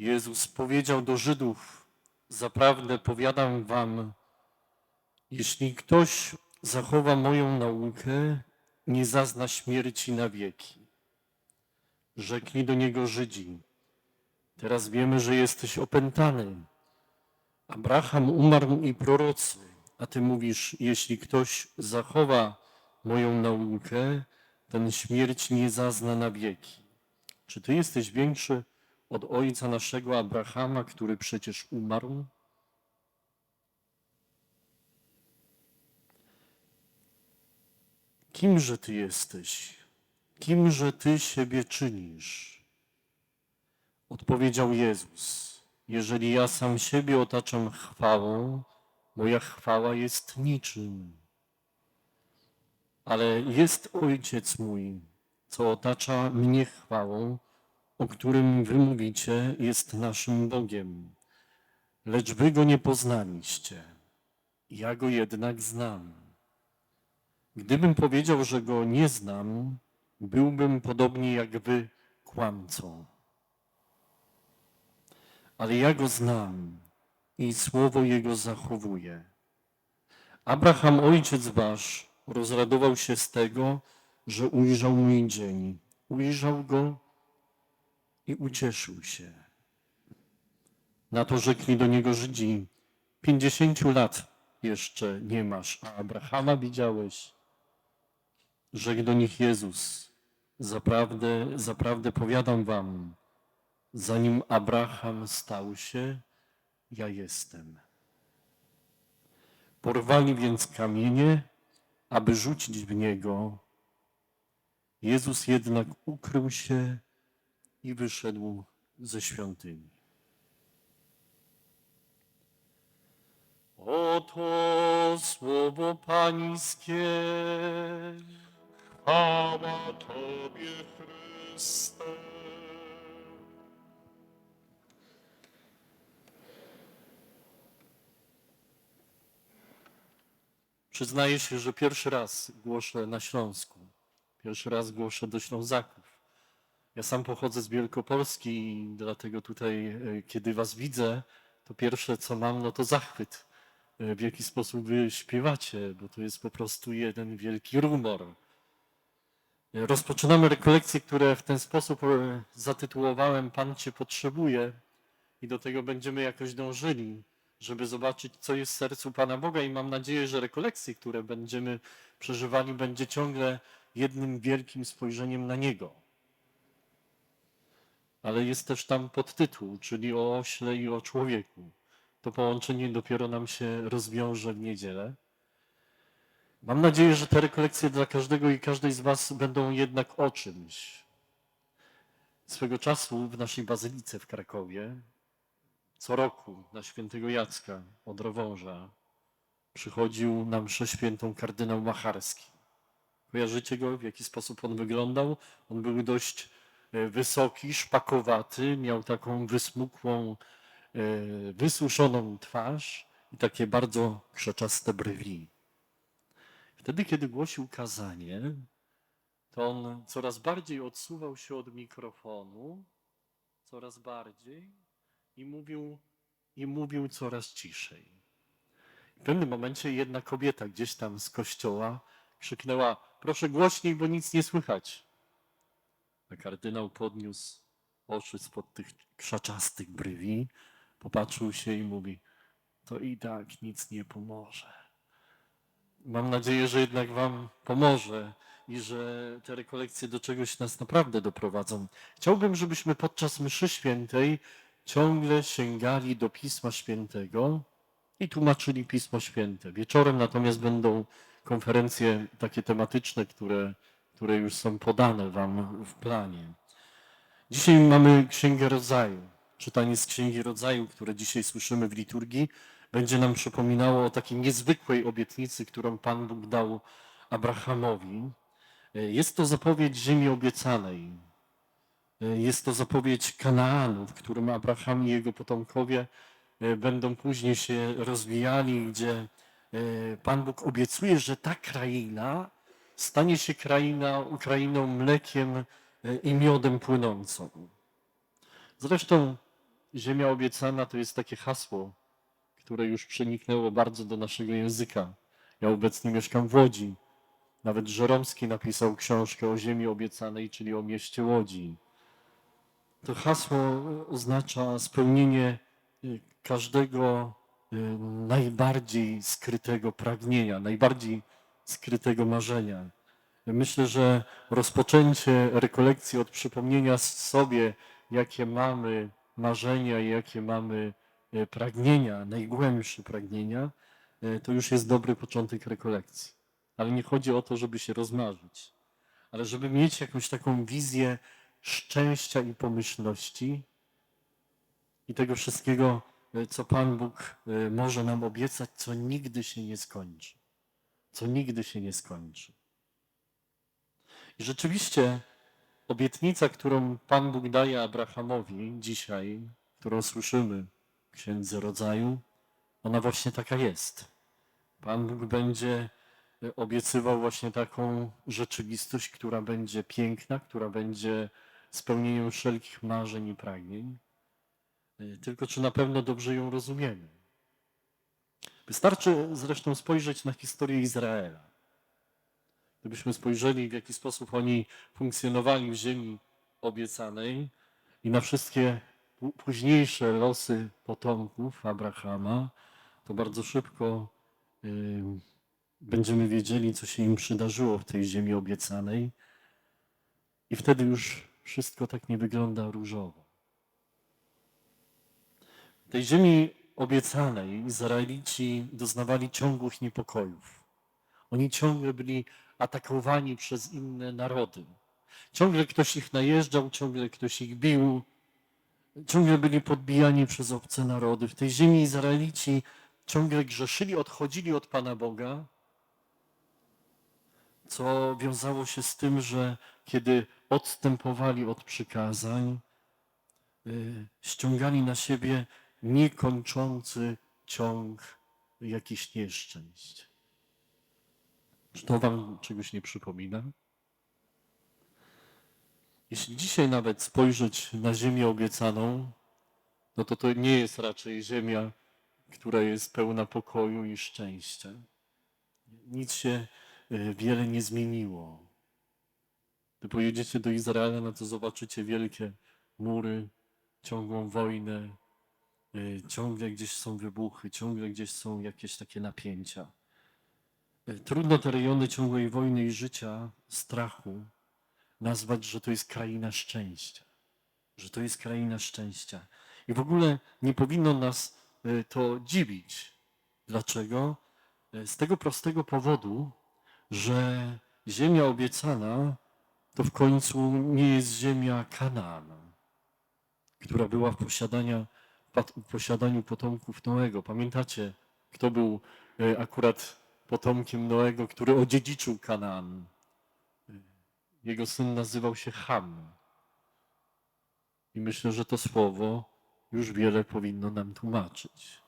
Jezus powiedział do Żydów: Zaprawdę powiadam wam, jeśli ktoś zachowa moją naukę, nie zazna śmierci na wieki. Rzekli do niego Żydzi: Teraz wiemy, że jesteś opętany. Abraham umarł i prorocy, a ty mówisz: Jeśli ktoś zachowa moją naukę, ten śmierć nie zazna na wieki. Czy ty jesteś większy od ojca naszego Abrahama, który przecież umarł? Kimże ty jesteś? Kimże ty siebie czynisz? Odpowiedział Jezus: Jeżeli ja sam siebie otaczam chwałą, moja chwała jest niczym. Ale jest Ojciec mój, co otacza mnie chwałą, o którym wy mówicie, jest naszym Bogiem. Lecz wy go nie poznaliście. Ja go jednak znam. Gdybym powiedział, że go nie znam, byłbym podobnie jak wy kłamcą. Ale ja go znam i słowo jego zachowuję. Abraham, ojciec wasz, rozradował się z tego, że ujrzał mój dzień. Ujrzał go i ucieszył się. Na to rzekli do niego Żydzi: Pięćdziesięciu lat jeszcze nie masz, a Abrahama widziałeś. Rzekł do nich Jezus: Zaprawdę, zaprawdę powiadam wam, zanim Abraham stał się, ja jestem. Porwali więc kamienie, aby rzucić w niego. Jezus jednak ukrył się i wyszedł ze świątyni. Oto słowo Pańskie. Chwała Tobie, Chryste. Przyznaję się, że pierwszy raz głoszę na Śląsku. Pierwszy raz głoszę do Ślązaków. Ja sam pochodzę z Wielkopolski i dlatego tutaj, e, kiedy was widzę, to pierwsze co mam, no to zachwyt. e, W jaki sposób wy śpiewacie, bo to jest po prostu jeden wielki rumor. E, Rozpoczynamy rekolekcje, które w ten sposób zatytułowałem Pan Cię potrzebuje i do tego będziemy jakoś dążyli, żeby zobaczyć, co jest w sercu Pana Boga i mam nadzieję, że rekolekcje, które będziemy przeżywali, będzie ciągle jednym wielkim spojrzeniem na Niego ale jest też tam podtytuł, czyli o ośle i o człowieku. To połączenie dopiero nam się rozwiąże w niedzielę. Mam nadzieję, że te rekolekcje dla każdego i każdej z Was będą jednak o czymś. Swego czasu w naszej bazylice w Krakowie, co roku na świętego Jacka od Rowąża, przychodził na mszę świętą kardynał Macharski. Kojarzycie go, w jaki sposób on wyglądał? On był dość wysoki, szpakowaty, miał taką wysmukłą, e, wysuszoną twarz i takie bardzo krzaczaste brwi. Wtedy, kiedy głosił kazanie, to on coraz bardziej odsuwał się od mikrofonu, coraz bardziej i mówił, i mówił coraz ciszej. W pewnym momencie jedna kobieta gdzieś tam z kościoła krzyknęła: Proszę głośniej, bo nic nie słychać. A kardynał podniósł oczy spod tych krzaczastych brwi, popatrzył się i mówi: To i tak nic nie pomoże. Mam nadzieję, że jednak Wam pomoże i że te rekolekcje do czegoś nas naprawdę doprowadzą. Chciałbym, żebyśmy podczas mszy świętej ciągle sięgali do Pisma Świętego i tłumaczyli Pismo Święte. Wieczorem natomiast będą konferencje takie tematyczne, które, które już są podane Wam w planie. Dzisiaj mamy Księgę Rodzaju. Czytanie z Księgi Rodzaju, które dzisiaj słyszymy w liturgii, będzie nam przypominało o takiej niezwykłej obietnicy, którą Pan Bóg dał Abrahamowi. Jest to zapowiedź ziemi obiecanej. Jest to zapowiedź Kanaanu, w którym Abraham i jego potomkowie e, będą później się rozwijali, gdzie e, Pan Bóg obiecuje, że ta kraina stanie się kraina, krainą mlekiem e, i miodem płynącą. Zresztą Ziemia obiecana to jest takie hasło, które już przeniknęło bardzo do naszego języka. Ja obecnie mieszkam w Łodzi. Nawet Żeromski napisał książkę o ziemi obiecanej, czyli o mieście Łodzi. To hasło oznacza spełnienie y, każdego y, najbardziej skrytego pragnienia, najbardziej skrytego marzenia. Myślę, że rozpoczęcie rekolekcji od przypomnienia sobie, jakie mamy marzenia i jakie mamy e, pragnienia, najgłębsze pragnienia, e, to już jest dobry początek rekolekcji. Ale nie chodzi o to, żeby się rozmarzyć, ale żeby mieć jakąś taką wizję szczęścia i pomyślności i tego wszystkiego, e, co Pan Bóg może nam obiecać, co nigdy się nie skończy. Co nigdy się nie skończy. I rzeczywiście obietnica, którą Pan Bóg daje Abrahamowi dzisiaj, którą słyszymy w Księdze Rodzaju, ona właśnie taka jest. Pan Bóg będzie e, obiecywał właśnie taką rzeczywistość, która będzie piękna, która będzie spełnieniem wszelkich marzeń i pragnień. E, Tylko czy na pewno dobrze ją rozumiemy? Wystarczy zresztą spojrzeć na historię Izraela. Gdybyśmy spojrzeli, w jaki sposób oni funkcjonowali w ziemi obiecanej i na wszystkie późniejsze losy potomków Abrahama, to bardzo szybko y, będziemy wiedzieli, co się im przydarzyło w tej ziemi obiecanej. I wtedy już wszystko tak nie wygląda różowo. W tej ziemi obiecanej Izraelici doznawali ciągłych niepokojów. Oni ciągle byli atakowani przez inne narody. Ciągle ktoś ich najeżdżał, ciągle ktoś ich bił, ciągle byli podbijani przez obce narody. W tej ziemi Izraelici ciągle grzeszyli, odchodzili od Pana Boga, co wiązało się z tym, że kiedy odstępowali od przykazań, y, ściągali na siebie niekończący ciąg jakichś nieszczęść. Czy to Wam czegoś nie przypomina? Jeśli dzisiaj nawet spojrzeć na ziemię obiecaną, no to to nie jest raczej ziemia, która jest pełna pokoju i szczęścia. Nic się y, wiele nie zmieniło. Gdy pojedziecie do Izraela, no to zobaczycie wielkie mury, ciągłą wojnę, ciągle gdzieś są wybuchy, ciągle gdzieś są jakieś takie napięcia. Y, Trudno te rejony ciągłej wojny i życia, strachu, nazwać, że to jest kraina szczęścia. Że to jest kraina szczęścia. I w ogóle nie powinno nas y, to dziwić. Dlaczego? Y, Z tego prostego powodu, że ziemia obiecana to w końcu nie jest ziemia Kanaan, która była w, posiadania, w posiadaniu potomków Noego. Pamiętacie, kto był y, akurat potomkiem Noego, który odziedziczył Kanaan? Jego syn nazywał się Ham. I myślę, że to słowo już wiele powinno nam tłumaczyć.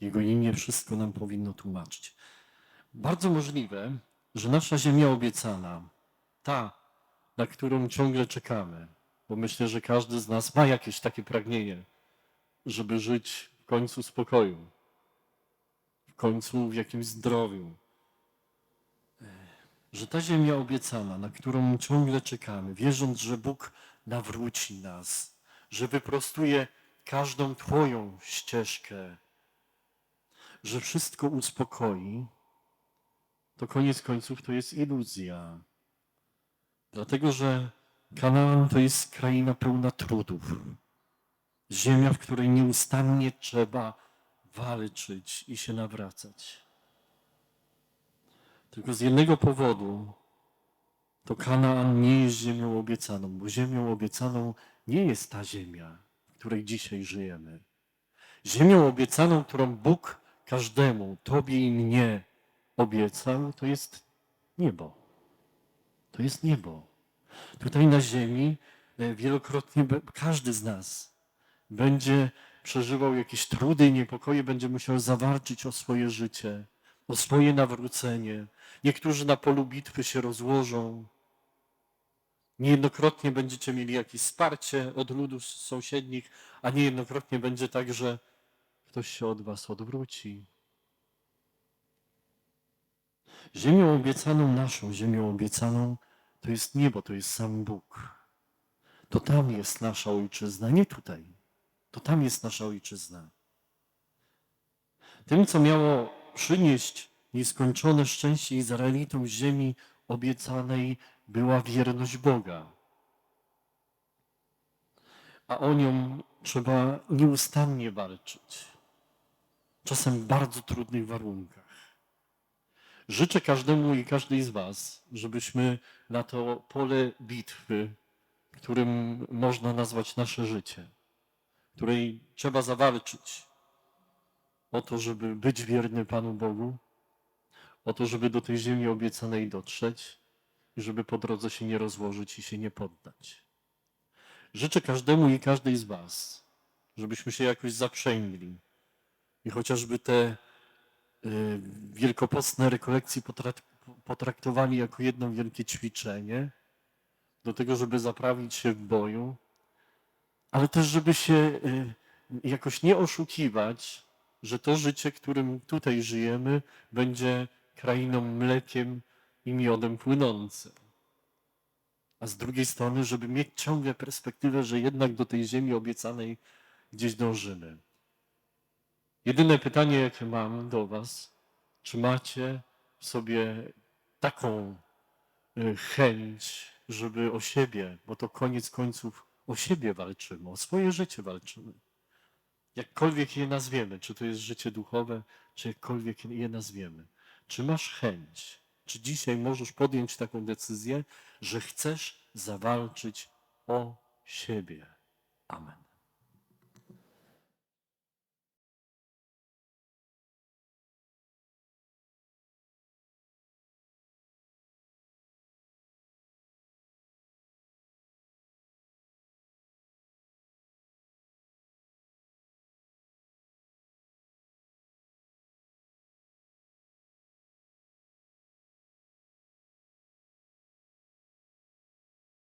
Jego imię wszystko nam powinno tłumaczyć. Bardzo możliwe, że nasza ziemia obiecana, ta, na którą ciągle czekamy, bo myślę, że każdy z nas ma jakieś takie pragnienie, żeby żyć w końcu spokoju, w końcu w jakimś zdrowiu, że ta ziemia obiecana, na którą ciągle czekamy, wierząc, że Bóg nawróci nas, że wyprostuje każdą Twoją ścieżkę, że wszystko uspokoi, to koniec końców to jest iluzja. Dlatego, że Kanaan to jest kraina pełna trudów. Ziemia, w której nieustannie trzeba walczyć i się nawracać. Tylko z jednego powodu to Kanaan nie jest ziemią obiecaną, bo ziemią obiecaną nie jest ta ziemia, w której dzisiaj żyjemy. Ziemią obiecaną, którą Bóg każdemu, tobie i mnie obiecał, to jest niebo. To jest niebo. Tutaj na ziemi e, wielokrotnie każdy z nas będzie przeżywał jakieś trudy i niepokoje, będzie musiał zawalczyć o swoje życie, o swoje nawrócenie. Niektórzy na polu bitwy się rozłożą, Niejednokrotnie będziecie mieli jakieś wsparcie od ludów sąsiednich, a niejednokrotnie będzie tak, że ktoś się od was odwróci. Ziemią obiecaną naszą, ziemią obiecaną to jest niebo, to jest sam Bóg. To tam jest nasza ojczyzna, nie tutaj. To tam jest nasza ojczyzna. Tym, co miało przynieść nieskończone szczęście Izraelitom ziemi obiecanej, była wierność Boga. A o nią trzeba nieustannie walczyć. Czasem w bardzo trudnych warunkach. Życzę każdemu i każdej z Was, żebyśmy na to pole bitwy, którym można nazwać nasze życie, której trzeba zawalczyć o to, żeby być wierny Panu Bogu, o to, żeby do tej ziemi obiecanej dotrzeć i żeby po drodze się nie rozłożyć i się nie poddać. Życzę każdemu i każdej z Was, żebyśmy się jakoś zaprzęgli i chociażby te wielkopostne rekolekcje potrak- potraktowali jako jedno wielkie ćwiczenie do tego, żeby zaprawić się w boju, ale też, żeby się y, jakoś nie oszukiwać, że to życie, którym tutaj żyjemy, będzie krainą mlekiem i miodem płynącym. A z drugiej strony, żeby mieć ciągle perspektywę, że jednak do tej ziemi obiecanej gdzieś dążymy. Jedyne pytanie, jakie mam do Was, czy macie w sobie taką y, chęć, żeby o siebie, bo to koniec końców o siebie walczymy, o swoje życie walczymy. Jakkolwiek je nazwiemy, czy to jest życie duchowe, czy jakkolwiek je nazwiemy. Czy masz chęć, czy dzisiaj możesz podjąć taką decyzję, że chcesz zawalczyć o siebie? Amen.